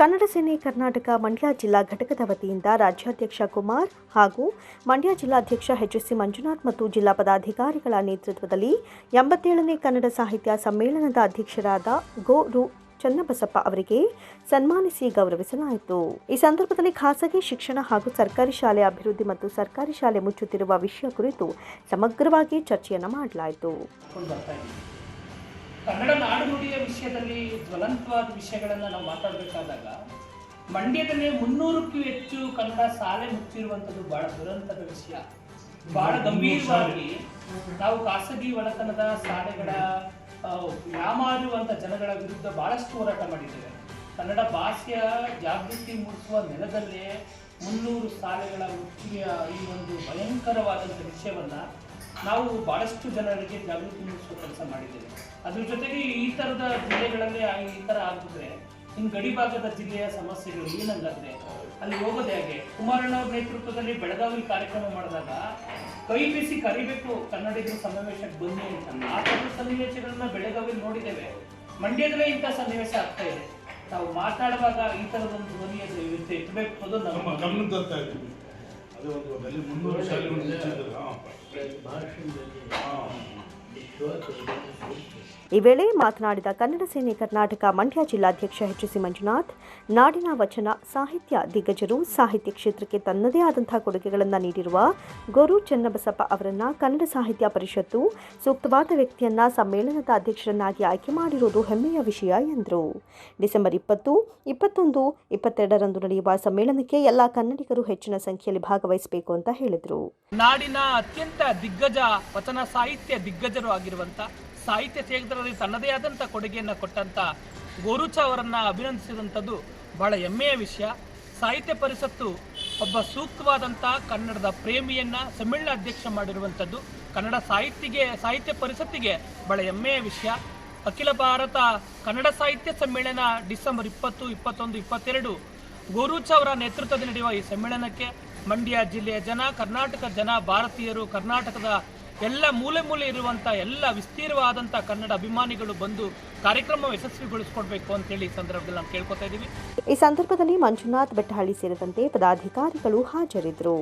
ಕನ್ನಡ ಸೇನೆ ಕರ್ನಾಟಕ ಮಂಡ್ಯ ಜಿಲ್ಲಾ ಘಟಕದ ವತಿಯಿಂದ ರಾಜ್ಯಾಧ್ಯಕ್ಷ ಕುಮಾರ್ ಹಾಗೂ ಮಂಡ್ಯ ಜಿಲ್ಲಾಧ್ಯಕ್ಷ ಎಚ್ಎಸ್ಸಿ ಮಂಜುನಾಥ್ ಮತ್ತು ಜಿಲ್ಲಾ ಪದಾಧಿಕಾರಿಗಳ ನೇತೃತ್ವದಲ್ಲಿ ಎಂಬತ್ತೇಳನೇ ಕನ್ನಡ ಸಾಹಿತ್ಯ ಸಮ್ಮೇಳನದ ಅಧ್ಯಕ್ಷರಾದ ಗೋ ರು ಚನ್ನಬಸಪ್ಪ ಅವರಿಗೆ ಸನ್ಮಾನಿಸಿ ಗೌರವಿಸಲಾಯಿತು. ಈ ಸಂದರ್ಭದಲ್ಲಿ ಖಾಸಗಿ ಶಿಕ್ಷಣ ಹಾಗೂ ಸರ್ಕಾರಿ ಶಾಲೆ ಅಭಿವೃದ್ಧಿ ಮತ್ತು ಸರ್ಕಾರಿ ಶಾಲೆ ಮುಚ್ಚುತ್ತಿರುವ ವಿಷಯ ಕುರಿತು ಸಮಗ್ರವಾಗಿ ಚರ್ಚೆಯನ್ನು ಮಾಡಲಾಯಿತು. ಕನ್ನಡ ನಾಡುನುಡಿಯ ವಿಷಯದಲ್ಲಿ ಜ್ವಲಂತವಾದ ವಿಷಯಗಳನ್ನು ನಾವು ಮಾತಾಡಬೇಕಾದಾಗ ಮಂಡ್ಯದಲ್ಲಿ ಮುನ್ನೂರಕ್ಕೂ ಹೆಚ್ಚು ಕನ್ನಡ ಶಾಲೆ ಮುಚ್ಚಿರುವಂಥದ್ದು ಬಹಳ ದುರಂತದ ವಿಷಯ. ಬಹಳ ಗಂಭೀರವಾಗಿ ನಾವು ಖಾಸಗಿ ಒಳತನದ ಶಾಲೆಗಳ ಯಾಮಾರುವಂಥ ಜನಗಳ ವಿರುದ್ಧ ಬಹಳಷ್ಟು ಹೋರಾಟ ಮಾಡಿದ್ದೇವೆ. ಕನ್ನಡ ಭಾಷೆಯ ಜಾಗೃತಿ ಮೂಡಿಸುವ ನೆಲದಲ್ಲೇ ಮುನ್ನೂರು ಶಾಲೆಗಳ ಮುಖ್ಯ ಈ ಒಂದು ಭಯಂಕರವಾದಂಥ ವಿಷಯವನ್ನ ನಾವು ಬಹಳಷ್ಟು ಜನರಿಗೆ ಜಾಗೃತಿ ಮೂಡಿಸುವ ಕೆಲಸ ಮಾಡಿದ್ದೇವೆ. ಅದ್ರ ಜೊತೆಗೆ ಈ ಥರದ ಜಿಲ್ಲೆಗಳಲ್ಲಿ ಈ ಥರ ಆಗಿದ್ರೆ ಇನ್ನು ಗಡಿ ಭಾಗದ ಜಿಲ್ಲೆಯ ಸಮಸ್ಯೆಗಳು ಏನಂಗಾದ್ರೆ, ಅಲ್ಲಿ ಹೋಗೋದೇ ಹಾಗೆ. ಕುಮಾರಣ್ಣ ಅವ್ರ ನೇತೃತ್ವದಲ್ಲಿ ಬೆಳಗಾವಿ ಕಾರ್ಯಕ್ರಮ ಮಾಡಿದಾಗ ಕೈ ಬೀಸಿ ಕರಿಬೇಕು ಕನ್ನಡಿಗರು ಸನ್ನಿವೇಶಕ್ಕೆ ಬನ್ನಿ ಅಂತ. ಆ ಥರದ ಸನ್ನಿವೇಶಗಳನ್ನ ಬೆಳಗಾವಿ ನೋಡಿದ್ದೇವೆ. ಮಂಡ್ಯದಲ್ಲೇ ಇಂಥ ಸನ್ನಿವೇಶ ಆಗ್ತಾ ಇದೆ. ನಾವು ಮಾತಾಡುವಾಗ ಈ ಥರದೊಂದು ಧ್ವನಿಯನ್ನು ಇವತ್ತು ಎತ್ತಬೇಕು ಅನ್ನೋದು ನಮ್ಮ ನಮ್ಮ ಗಮನ ತರ್ತಾ ಇದ್ದೀವಿ. ಅದು ಒಂದು ಅಲ್ಲಿ ಮುನ್ನೂರು ಶಾಲೆಗಳು ಮುಚ್ಚಿದ್ರು. ಹಾ. ಹಾ. ಈ ವೇಳೆ ಮಾತನಾಡಿದ ಕನ್ನಡ ಸೇನೆ ಕರ್ನಾಟಕ ಮಂಡ್ಯ ಜಿಲ್ಲಾಧ್ಯಕ್ಷ ಎಚ್ಎಸಿ ಮಂಜುನಾಥ್, ನಾಡಿನ ವಚನ, ಸಾಹಿತ್ಯ ದಿಗ್ಗಜರು ಸಾಹಿತ್ಯ ಕ್ಷೇತ್ರಕ್ಕೆ ತನ್ನದೇ ಆದಂತಹ ಕೊಡುಗೆಗಳನ್ನು ನೀಡಿರುವ ಗೊರು ಚನ್ನಬಸಪ್ಪ ಅವರನ್ನ ಕನ್ನಡ ಸಾಹಿತ್ಯ ಪರಿಷತ್ತು ಸೂಕ್ತವಾದ ವ್ಯಕ್ತಿಯನ್ನ ಸಮ್ಮೇಳನದ ಅಧ್ಯಕ್ಷರನ್ನಾಗಿ ಆಯ್ಕೆ ಮಾಡಿರುವುದು ಹೆಮ್ಮೆಯ ವಿಷಯ ಎಂದರು. ಡಿಸೆಂಬರ್ ಇಪ್ಪತ್ತು, ಇಪ್ಪತ್ತೊಂದು, ಇಪ್ಪತ್ತೆರಡರಂದು ನಡೆಯುವ ಸಮ್ಮೇಳನಕ್ಕೆ ಎಲ್ಲ ಕನ್ನಡಿಗರು ಹೆಚ್ಚಿನ ಸಂಖ್ಯೆಯಲ್ಲಿ ಭಾಗವಹಿಸಬೇಕು ಅಂತ ಹೇಳಿದರು. ನಾಡಿನ ಅತ್ಯಂತ ದಿಗ್ಗಜ ವಚನ, ಸಾಹಿತ್ಯ ದಿಗ್ಗಜರು ಆಗಿರುವಂತ ಸಾಹಿತ್ಯ ಕ್ಷೇತ್ರದಲ್ಲಿ ತನ್ನದೇ ಆದಂಥ ಕೊಡುಗೆಯನ್ನು ಕೊಟ್ಟಂತ ಗೋರುಚ ಅವರನ್ನು ಅಭಿನಂದಿಸಿದಂಥದ್ದು ಬಹಳ ಹೆಮ್ಮೆಯ ವಿಷಯ. ಸಾಹಿತ್ಯ ಪರಿಷತ್ತು ಒಬ್ಬ ಸೂಕ್ತವಾದಂಥ ಕನ್ನಡದ ಪ್ರೇಮಿಯನ್ನ ಸಮ್ಮೇಳನ ಅಧ್ಯಕ್ಷ ಮಾಡಿರುವಂಥದ್ದು ಕನ್ನಡ ಸಾಹಿತ್ಯಗೆ, ಸಾಹಿತ್ಯ ಪರಿಷತ್ತಿಗೆ ಬಹಳ ಹೆಮ್ಮೆಯ ವಿಷಯ. ಅಖಿಲ ಭಾರತ ಕನ್ನಡ ಸಾಹಿತ್ಯ ಸಮ್ಮೇಳನ ಡಿಸೆಂಬರ್ ಇಪ್ಪತ್ತು, ಇಪ್ಪತ್ತೊಂದು, ಇಪ್ಪತ್ತೆರಡು ಗೋರೂಚ ಅವರ ನೇತೃತ್ವದಲ್ಲಿ ನಡೆಯುವ ಈ ಸಮ್ಮೇಳನಕ್ಕೆ ಮಂಡ್ಯ ಜಿಲ್ಲೆಯ ಜನ, ಕರ್ನಾಟಕ ಜನ, ಭಾರತೀಯರು, ಕರ್ನಾಟಕದ ಎಲ್ಲ ಮೂಲೆ ಮೂಲೆ ಇರುವಂಥ ಎಲ್ಲ ವಿಸ್ತೀರ್ಣವಾದಂಥ ಕನ್ನಡ ಅಭಿಮಾನಿಗಳು ಬಂದು ಕಾರ್ಯಕ್ರಮ ಯಶಸ್ವಿಗೊಳಿಸ್ಕೊಡ್ಬೇಕು ಅಂತೇಳಿ ಈ ಸಂದರ್ಭದಲ್ಲಿ ನಾವು ಕೇಳ್ಕೊತಾ ಇದ್ದೀವಿ ಈ ಸಂದರ್ಭದಲ್ಲಿ ಮಂಜುನಾಥ್ ಬೆಟ್ಟಹಳ್ಳಿ ಸೇರಿದಂತೆ ಪದಾಧಿಕಾರಿಗಳು ಹಾಜರಿದ್ದರು.